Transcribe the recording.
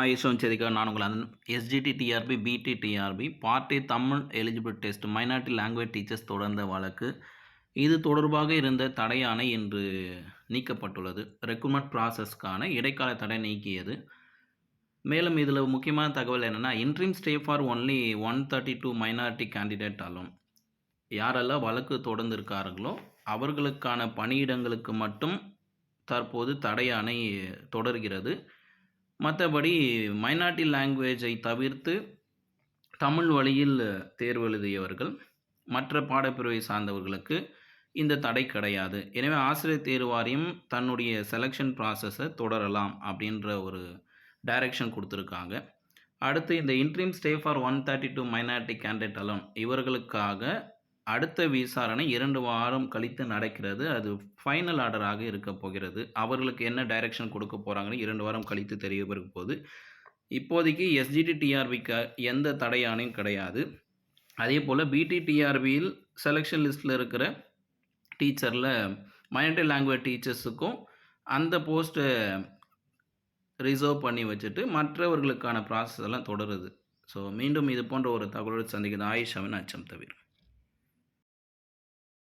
ஆயுஷம் செய்திக்காக நான் உங்கள் SGT TRB BT TRB party Tamil eligible test minority language teachers தொடர்ந்த வழக்கு. இது தொடர்பாக இருந்த தடையானை இன்று நீக்கப்பட்டுள்ளது. ரெக்ரூட்மெண்ட் ப்ராசஸ்க்கான இடைக்கால தடை நீக்கியது. மேலும் இதில் முக்கியமான தகவல் என்னென்னா interim stay for only one thirty two minority candidate ஆலும் யாரெல்லாம் வழக்கு தொடர்ந்திருக்கார்களோ அவர்களுக்கான பணியிடங்களுக்கு மட்டும் தற்போது தடையானை தொடர்கிறது. மற்றபடி மைனாரிட்டி லாங்குவேஜை தவிர்த்து தமிழ் வழியில் தேர்வு எழுதியவர்கள் மற்ற பாடப்பிரிவை சார்ந்தவர்களுக்கு இந்த தடை கிடையாது. எனவே ஆசிரியர் தேர்வு வாரியம் தன்னுடைய செலெக்ஷன் ப்ராசஸை தொடரலாம் அப்படின்ற ஒரு டைரக்ஷன் கொடுத்துருக்காங்க. அடுத்து இந்த interim stay for one thirty two minority candidate alone இவர்களுக்காக அடுத்த விசாரணை இரண்டு வாரம் கழித்து நடக்கிறது. அது ஃபைனல் ஆர்டராக இருக்க போகிறது. அவர்களுக்கு என்ன டைரக்ஷன் கொடுக்க போகிறாங்கன்னு இரண்டு வாரம் கழித்து தெரிய பிறகு இப்போதைக்கு எஸ்ஜிடி டிஆர்பிக்கு எந்த தடையானையும் கிடையாது. அதே போல் பிடி டிஆர்பியில் செலெக்ஷன் லிஸ்ட்டில் இருக்கிற டீச்சரில் மைனாரிட்டி லாங்குவேஜ் டீச்சர்ஸுக்கும் அந்த போஸ்ட்டை ரிசர்வ் பண்ணி வச்சுட்டு மற்றவர்களுக்கான ப்ராசஸ் எல்லாம் தொடருது. ஸோ மீண்டும் இது போன்ற ஒரு தகவலோடு சந்திக்கிறது ஆயுஷாவின் அச்சம் தவிர.